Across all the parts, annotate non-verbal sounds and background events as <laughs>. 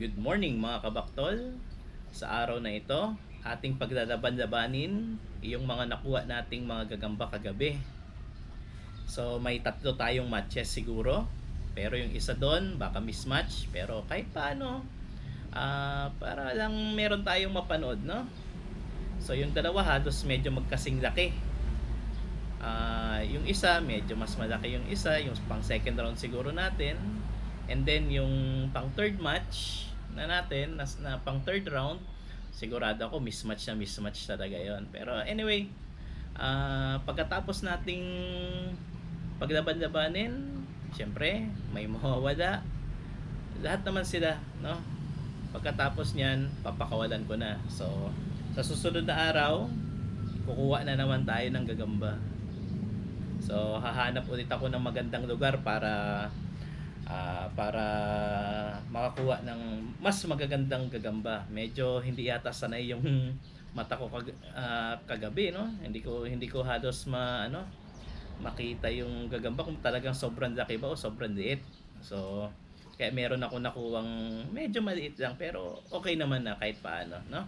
Good morning mga kabaktol. Sa araw na ito, ating paglalaban-labanin yung mga nakuha nating mga gagamba kagabi. So may tatlo tayong matches siguro. Pero yung isa doon, baka mismatch. Pero kahit paano, ah, para lang meron tayong mapanood, no? So yung dalawa halos medyo magkasing laki. Ah, yung isa medyo mas malaki yung isa, yung pang second round siguro natin. And then yung pang third match na natin, na, na pang third round, sigurado ako mismatch na mismatch talaga yon. Pero anyway, ah pagkatapos nating paglaban-labanin, syempre may mawawala. Lahat naman sila, no? Pagkatapos niyan, papakawalan ko na. So, sa susunod na araw, kukuha na naman tayo ng gagamba. So, hahanap ulit ako ng magandang lugar para ah, para makakuha ng mas magagandang gagamba. Medyo hindi yata sanay yung <laughs> mata ko kag, ah, kagabi, no? Hindi ko hindi ko halos ma ano makita yung gagamba kung talagang sobrang laki ba o sobrang liit. So, kaya meron ako nakuwang medyo maliit lang pero okay naman na kahit paano, no?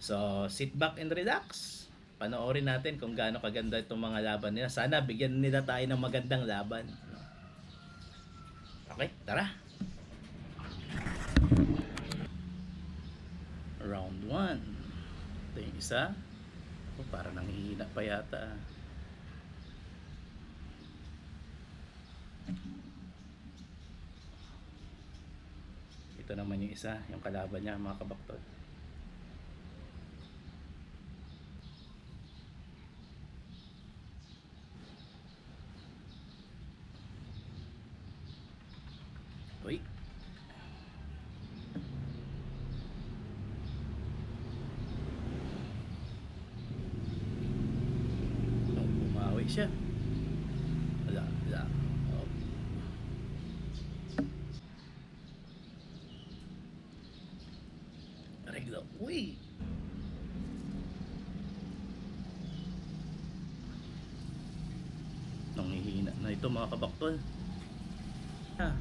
So, sit back and relax. Panoorin natin kung gaano kaganda itong mga laban nila. Sana bigyan nila tayo ng magandang laban. Okay, tara. Round 1. Ito yung isa. Oh, para nanghihina pa yata. Ito naman yung isa, yung kalaban niya, mga kabaktol. Uy. Oh, bumawi siya. Wala, wala. Oh. Reglo. Uy! Nanghihina na ito mga kabaktol. Ah.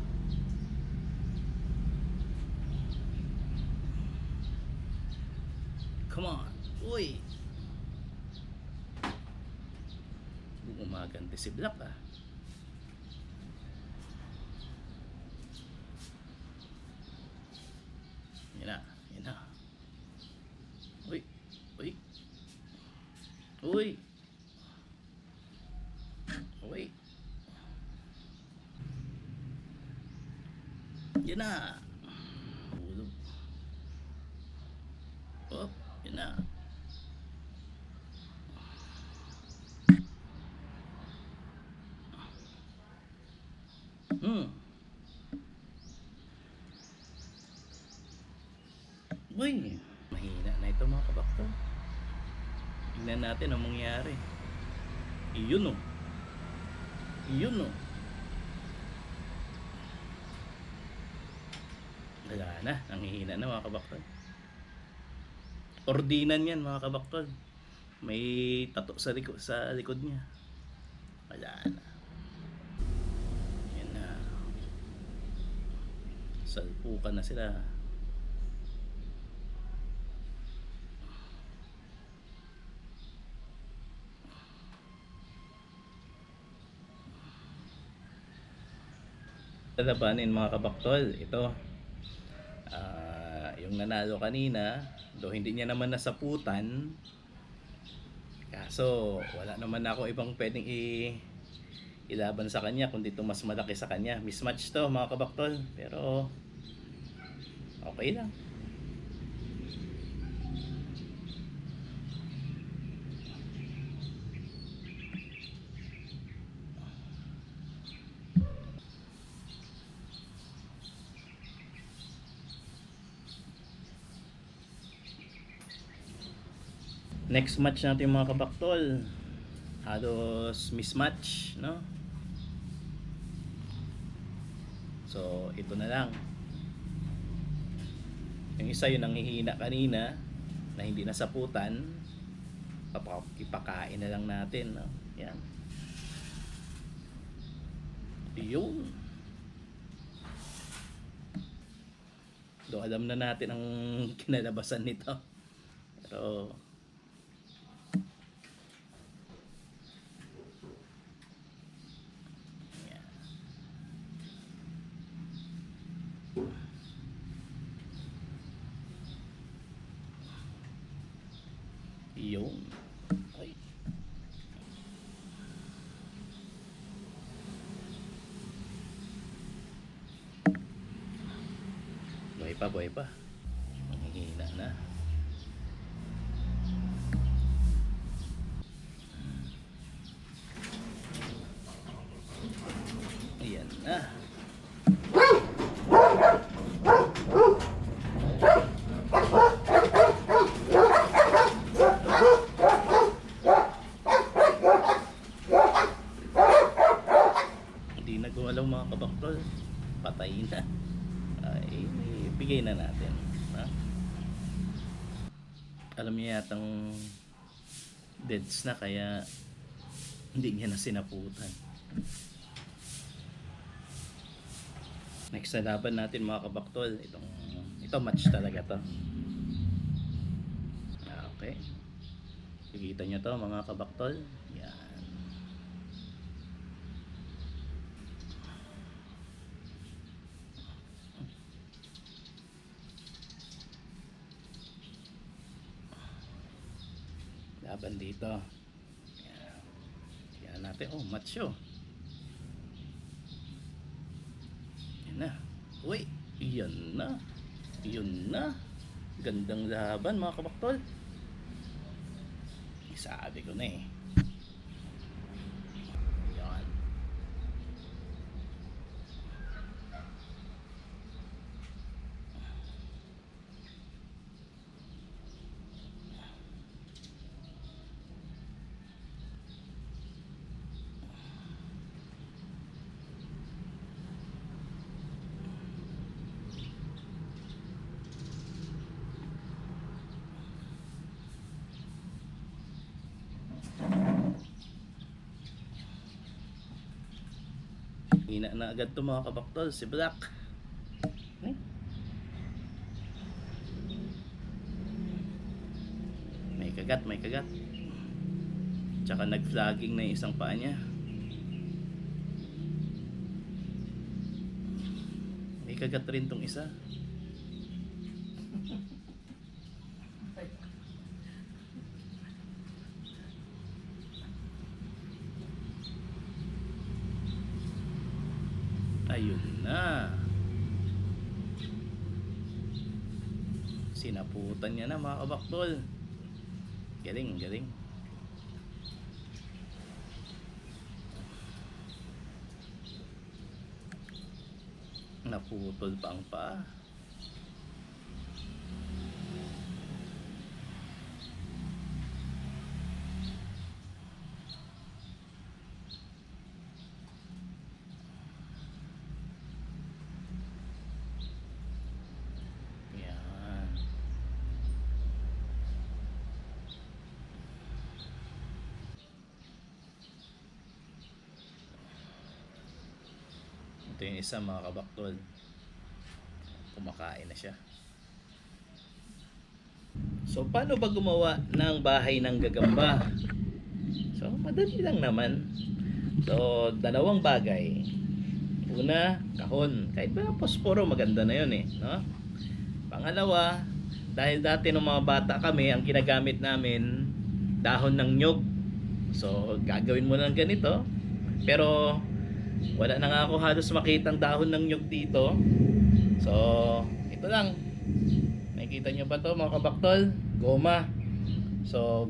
Come on. Uy. Black ah. Yan na. Yan na. Uy. Uy. Uy. Uy. Yan na. Oh, yan na. Hmm. Uy, mahina na ito mga kabakto. Tingnan natin ang mangyayari. Iyon oh. Iyon oh. Wala na, nanghihina na mga kabaktol. Ordinan yan mga kabaktol. May tato sa likod, sa likod niya. Wala na. Yan na. Salpukan na sila. Lalabanin mga kabaktol, ito Ah, yung nanalo kanina, do hindi niya naman nasaputan. Kaso wala naman ako ibang pwedeng i ilaban sa kanya kundi ito mas malaki sa kanya. Mismatch to mga kabaktol, pero okay lang. Next match natin mga kabaktol. Halos mismatch, no? So, ito na lang. Yung isa yung nanghihina kanina na hindi nasaputan. Ipakain na lang natin, no? Yan. Yun. Do alam na natin ang <laughs> kinalabasan nito. Pero Yan. Yun. Ay. Buhay pa, buhay pa. Mahihina na. Ayan na. Hindi na gumalaw mga kabaktol. Patay na. Ay, bigay na natin. Ha? Alam niya yatang deads na kaya hindi niya na sinaputan. Next na laban natin mga kabaktol. Itong, ito match talaga to. Ah, Okay. Kikita nyo to mga kabaktol. Yan. Laban dito. Yan. Natin. Oh, match oh. Yan na. Uy, yan na. Yun na. Gandang laban mga kabaktol. Sabi ko na eh. Yan. Hina na agad to mga kabaktol, si Black. May kagat, may kagat. Tsaka nag-flagging na isang paa niya. May kagat rin tong isa. Ayun na. Sinaputan niya na mga kabaktol. Galing, galing. Naputol pa ang paa. Yan. Ito yung isa mga kabaktol. Kumakain na siya. So, paano ba gumawa ng bahay ng gagamba? So, madali lang naman. So, dalawang bagay. Una, kahon. Kahit ba posporo, maganda na yun eh. No? Pangalawa, dahil dati nung mga bata kami, ang ginagamit namin, dahon ng nyog. So, gagawin mo ng ganito. Pero, wala na nga ako halos makitang dahon ng nyog dito. So, ito lang. Nakikita nyo ba to mga kabaktol? Goma. So,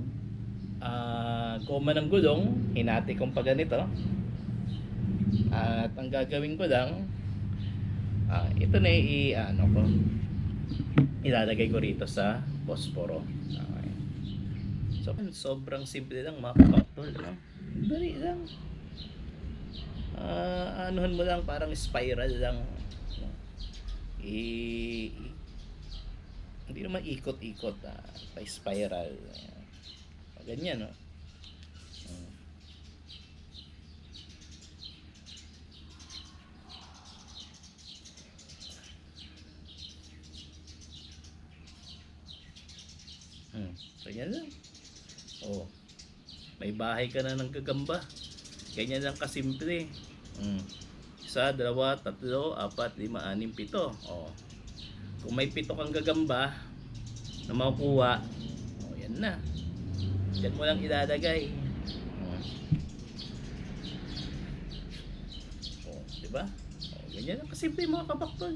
ah goma ng gulong, hinati kong pa ganito. At ang gagawin ko lang, ah, ito na i ano ko. Ilalagay ko rito sa posporo. Okay. So, sobrang simple lang mga kabaktol. No? Dali lang anuhan mo lang parang spiral lang no? i, hindi naman ikot-ikot ah, spiral Ayan. ganyan no hmm. Hmm, ganyan lang. Oh. May bahay ka na ng gagamba. Ganyan lang kasimple. Mm. Isa, dalawa, tatlo, apat, lima, anim, pito. Oh. Kung may pito kang gagamba na makukuha, oh, yan na. Diyan mo lang ilalagay. Oh. Oh, di ba? Oh, ganyan lang kasimple mga kabaktol.